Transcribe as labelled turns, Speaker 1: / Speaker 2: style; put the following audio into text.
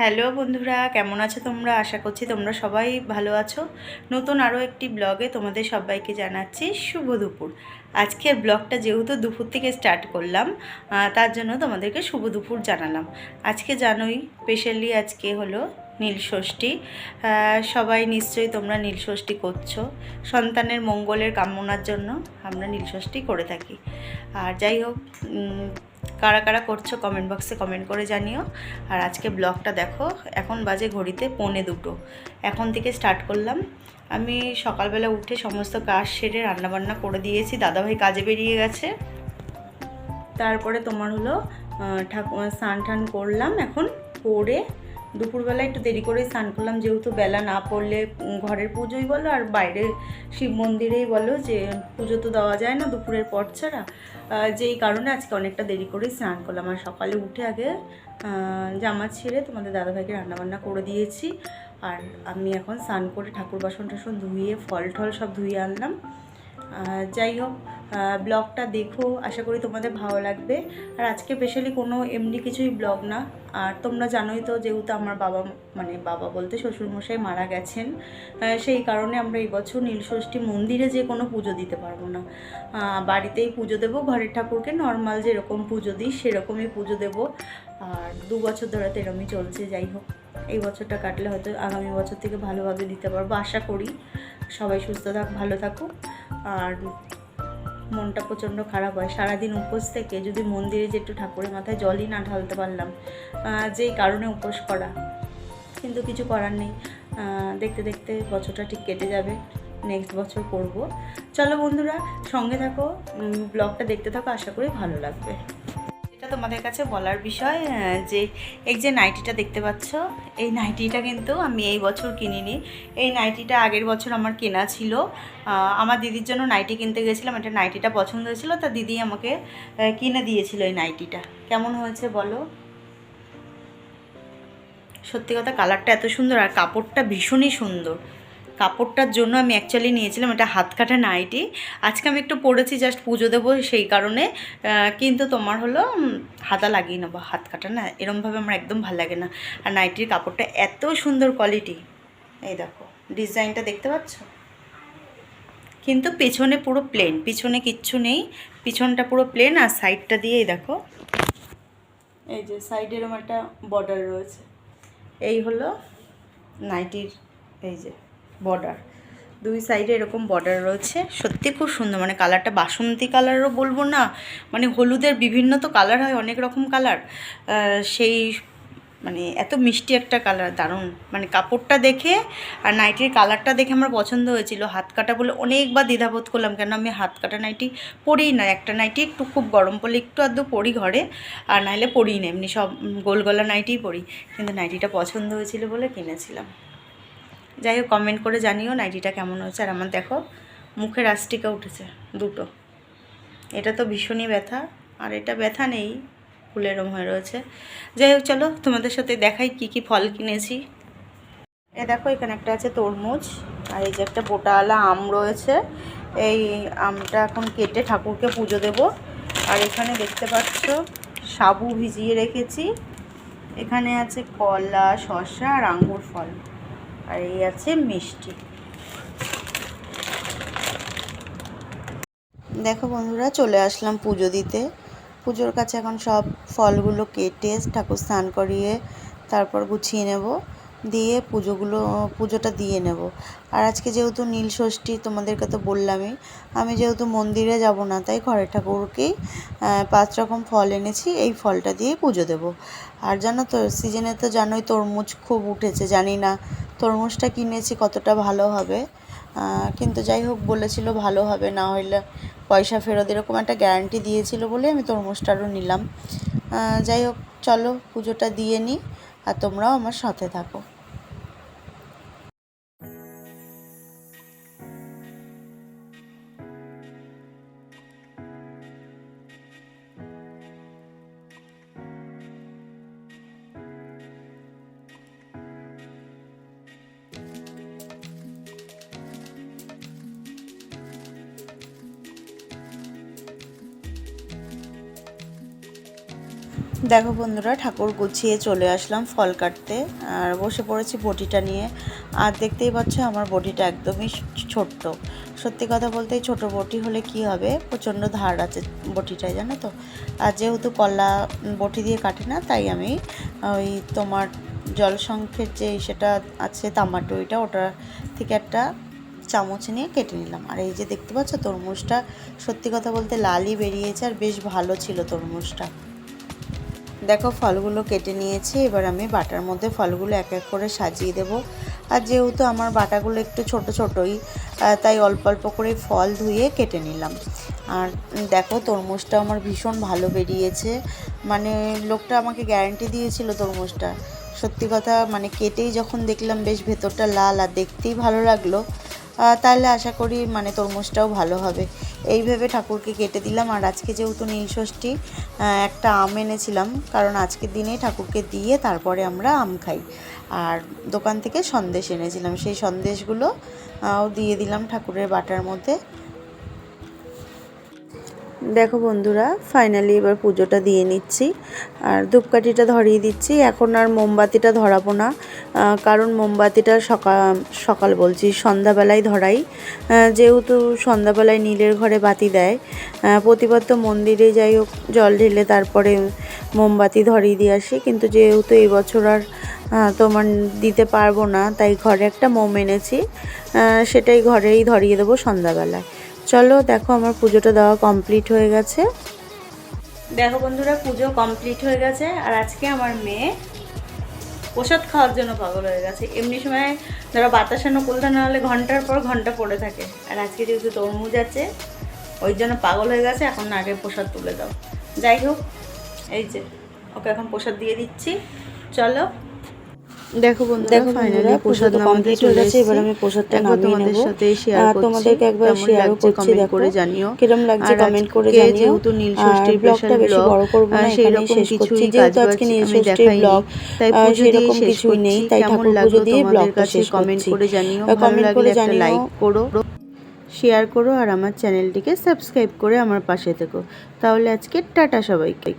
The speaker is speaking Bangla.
Speaker 1: হ্যালো বন্ধুরা, কেমন আছো তোমরা? আশা করছি তোমরা সবাই ভালো আছো। নতুন আরও একটি ব্লগে তোমাদের সবাইকে জানাচ্ছি শুভ দুপুর। আজকের ব্লগটা যেহেতু দুপুর থেকে স্টার্ট করলাম তার জন্য তোমাদেরকে শুভ দুপুর জানালাম। আজকে জানোই স্পেশালি আজকে হলো নীলষষ্ঠী সবাই নিশ্চয়ই তোমরা নীলষষ্ঠী করছ। সন্তানের মঙ্গলের কামনার জন্য আমরা নীলষষ্ঠী করে থাকি। আর যাই হোক কারা কারা করছ কমেন্ট বক্সে কমেন্ট করে জানিও। আর আজকে ব্লগটা দেখো, এখন বাজে ঘড়িতে পৌনে দুটো। এখন থেকে স্টার্ট করলাম। আমি সকালবেলা উঠে সমস্ত কাজ সেরে রান্নাবান্না করে দিয়েছি, দাদাভাই কাজে বেরিয়ে গেছে। তারপরে তোমার হলো ঠাকুমার স্নান টান করলাম এখন, করে দুপুরবেলা একটু দেরি করে স্নান করলাম, যেহেতু বেলা না পড়লে ঘরের পুজোই বলো আর বাইরে শিব মন্দিরেই বলো যে পুজো তো দেওয়া যায় না দুপুরের পর ছাড়া। যেই কারণে আজকে অনেকটা দেরি করেই স্নান করলাম। আর সকালে উঠে আগে জামা ছেড়ে তোমাদের দাদাভাইকে রান্নাবান্না করে দিয়েছি। আর আমি এখন স্নান করে ঠাকুর বাসন টাসন ধুয়ে ফল টল সব ধুয়ে আনলাম। যাই হোক ব্লগটা দেখো, আশা করি তোমাদের ভালো লাগবে। আর আজকে স্পেশালি কোনো এমনি কিছুই ব্লগ না। আর তোমরা জানোই তো, যেহেতু আমার বাবা মানে বাবা বলতে শ্বশুরমশাই মারা গেছেন সেই কারণে আমরা এই বছর নীলষষ্ঠী মন্দিরে যে কোনো পুজো দিতে পারব না। বাড়িতেই পুজো দেবো, ঘরের ঠাকুরকে নর্মাল যেরকম পুজো দিই, সেরকমই পুজো দেবো। আর দু বছর ধরে তো এরমই চলছে, যাই হোক। এই বছরটা কাটলে হয়তো আগামী বছর থেকে ভালোভাবে দিতে পারব, আশা করি। সবাই সুস্থ থাক, ভালো থাকুক। আর মনটা প্রচণ্ড খারাপ হয়। সারাদিন উপোস থেকে যদি মন্দিরে যে একটু ঠাকুরের মাথায় জলই না ঢালতে পারলাম যেই কারণে উপোস করা। কিন্তু কিছু করার নেই। দেখতে দেখতে বছরটা ঠিক কেটে যাবে। নেক্সট বছর করব। চলো বন্ধুরা, সঙ্গে থাকো ব্লগটা দেখতে থাকো, আশা করি ভালো লাগবে। তোমাদের কাছে বলার বিষয় যে এই যে নাইটিটা দেখতে পাচ্ছ, এই নাইটিটা কিন্তু আমি এই বছর কিনিনি। এই নাইটিটা আগের বছর আমার কেনা ছিল। আমার দিদির জন্য নাইটি কিনতে গেছিলাম, এটা নাইটিটা পছন্দ হয়েছিল, তা দিদি আমাকে কিনে দিয়েছিল এই নাইটিটা। কেমন হয়েছে বলো? সত্যি কথা, কালারটা এত সুন্দর আর কাপড়টা ভীষণই সুন্দর। কাপড়টার জন্য আমি অ্যাকচুয়ালি নিয়েছিলাম এটা হাত কাটা নাইটি। আজকে আমি একটু পরেছি জাস্ট পুজো দেবো সেই কারণে। কিন্তু তোমার হলো হাতা লাগিয়ে নেব হাত কাটা না, এরমভাবে আমার একদম ভালো লাগে না। আর নাইটির কাপড়টা এত সুন্দর কোয়ালিটি এই দেখো, ডিজাইনটা দেখতে পাচ্ছ? কিন্তু পেছনে পুরো প্লেন পিছনে কিচ্ছু নেই, পিছনটা পুরো প্লেন আর সাইডটা দিয়েই দেখো। এই যে সাইডে এরকম একটা বর্ডার রয়েছে। এই হলো নাইটির, এই যে। বর্ডার দুই সাইডে এরকম বর্ডার রয়েছে। সত্যি খুব সুন্দর মানে কালারটা বাসন্তী কালারও বলব না মানে হলুদের বিভিন্ন তো কালার হয় অনেক রকম কালার সেই মানে এত মিষ্টি একটা কালার দারুণ। মানে কাপড়টা দেখে আর নাইটির কালারটা দেখে আমার পছন্দ হয়েছিল। হাত কাটা বলে অনেকবার দ্বিধাবোধ করলাম কেন আমি হাত কাটা নাইটি পরিই না একটা নাইটি একটু খুব গরম পড়লে একটু আধটু পরি ঘরে আর নাইলে পরিই না এমনি সব উম, গোল গলা নাইটিই পরি। কিন্তু নাইটিটা পছন্দ হয়েছিল বলে কিনেছিলাম। যাই হোক কমেন্ট করে জানিও নাইটিটা কেমন হয়েছে। আর আমার দেখো মুখের আস্টিকা উঠেছে, দুটো। এটা তো ভীষণই ব্যথা, আর এটা ব্যথা নেই ফুলেরম হয়ে রয়েছে। যাই হোক, চলো তোমাদের সাথে দেখাই কি কি ফল কিনেছি। এ দেখো, এখানে একটা আছে তরমুজ, আর এই যে একটা বোটাওয়ালা আম রয়েছে। এই আমটা এখন কেটে ঠাকুরকে পুজো দেব। আর এখানে দেখতে পাচ্ছ, সাবু ভিজিয়ে রেখেছি। এখানে আছে কলা, শসা আর আঙ্গুর ফল। আর এই আছে মিষ্টি। দেখো বন্ধুরা, চলে আসলাম পুজো দিতে। পুজোর কাছে এখন সব ফলগুলো কেটে ঠাকুর স্নান করিয়ে তারপর গুছিয়ে নেব। দিয়ে পুজোগুলো, পুজোটা দিয়ে নেব। আর আজকে যেহেতু নীল ষষ্ঠী, তোমাদেরকে তো বললামই, আমি যেহেতু মন্দিরে যাব না, তাই ঘরের ঠাকুরকেই পাঁচ রকম ফল এনেছি, এই ফলটা দিয়ে পুজো দেব। আর জানো তো, সিজনে তো জানোই তরমুজ খুব উঠেছে, জানি না তরমুজটা কিনেছি কতটা ভালো হবে। কিন্তু যাই হোক, বলেছিল ভালো হবে, না হইলে পয়সা ফেরত এরকম একটা গ্যারান্টি দিয়েছিল বলে আমি তরমুজটারও নিলাম। যাই হোক, চলো পুজোটা দিয়ে নিই, আর তোমরাও আমার সাথে থাকো। দেখো বন্ধুরা, ঠাকুর গুছিয়ে চলে আসলাম ফল কাটতে। আর বসে পড়েছি বটিটা নিয়ে। আর দেখতেই পাচ্ছ আমার বটিটা একদমই ছোট্ট। সত্যি কথা বলতে ছোটো বটি হলে কি হবে? প্রচণ্ড ধার আছে বটিটায়, জানো তো? আর যেহেতু কলা বটি দিয়ে কাটে না, তাই আমি ওই তোমার জলসংখ্যের যে সেটা আছে তামাটো ওইটা ওটা থেকে একটা চামচ নিয়ে কেটে নিলাম। আর এই যে দেখতে পাচ্ছ তরমুজটা, সত্যি কথা বলতে লালই বেরিয়েছে আর বেশ ভালো ছিল তরমুজটা। দেখো, ফলগুলো কেটে নিয়েছি। এবার আমি বাটার মধ্যে ফলগুলো এক এক করে সাজিয়ে দেব। আর যেহেতু আমার বাটাগুলো একটু ছোট ছোটই তাই অল্প অল্প করে ফল ধুয়ে কেটে নিলাম। আর দেখো, তরমুজটা আমার ভীষণ ভালো বেরিয়েছে। মানে লোকটা আমাকে গ্যারান্টি দিয়েছিল তরমুজটা। সত্যি কথা মানে কেটেই যখন দেখলাম, বেশ ভেতরটা লাল আর দেখতেই ভালো লাগল। তাহলে আশা করি মানে তরমুজটাও ভালো হবে। এইভাবে ঠাকুরকে কেটে দিলাম, আর আজকে যেহেতু নীলষষ্ঠী একটা আম এনেছিলাম, কারণ আজকের দিনে ঠাকুরকে দিয়ে তারপরে আমরা আম খাই। আর দোকান থেকে সন্দেশ এনেছিলাম, সেই সন্দেশগুলো দিয়ে দিলাম ঠাকুরের বাটার মধ্যে। দেখো বন্ধুরা ফাইনালি এবার পুজোটা দিয়ে নিচ্ছি। আর ধূপকাঠিটা ধরিয়ে দিচ্ছি। এখন আর মোমবাতিটা ধরাবো না কারণ মোমবাতিটা সকাল সকাল বলছি, সন্ধ্যাবেলায় ধরাই। যেহেতু সন্ধ্যাবেলায় নীলের ঘরে বাতি দেয় প্রতিবার তো মন্দিরে যাই হোক, জল ঢেলে তারপরে মোমবাতি ধরিয়ে দিয়ে আসি। কিন্তু যেহেতু এই বছর আর তোমার দিতে পারব না, তাই ঘরে একটা মোম এনেছি। সেটাই ঘরেই ধরিয়ে দেবো সন্ধ্যাবেলায়। চলো দেখো আমার পুজোটা দেওয়া কমপ্লিট হয়ে গেছে। দেখো বন্ধুরা, পুজো কমপ্লিট হয়ে গেছে আর আজকে আমার মেয়ে প্রসাদ খাওয়ার জন্য পাগল হয়ে গেছে। এমনি সময় ধরো বাতাসানো কুলদানা হলে ঘণ্টার পর ঘণ্টা পড়ে থাকে। আর আজকে যেহেতু তরমুজ আছে, ওই জন্য পাগল হয়ে গেছে, এখন আগে প্রসাদ তুলে দাও। যাই হোক, এই যে, ওকে এখন প্রসাদ দিয়ে দিচ্ছি। চলো। দেখো দেখো ফাইনালি প্রসাদ কমপ্লিট হয়ে গেছে এবার আমি প্রসাদটা নামিয়ে তোমাদের সাথে শেয়ার করছি তোমাদেরকে একবার শেয়ার করছি দেখো। করে জানিও। কিরম লাগছে কমেন্ট করে জানিও। যেহেতু নীল ষষ্ঠীর স্পেশাল বেশি বড় করব না যেহেতু আজকে নীল ষষ্ঠীর ব্লগ তাই পুজো দিয়ে ব্লগটা শেষ কমেন্ট করে জানিও। কমেন্ট করে জানিও। লাইক করো শেয়ার করো আর আমার চ্যানেলটিকে সাবস্ক্রাইব করে আমার পাশে থেকো। তাহলে আজকে টাটা সবাইকে।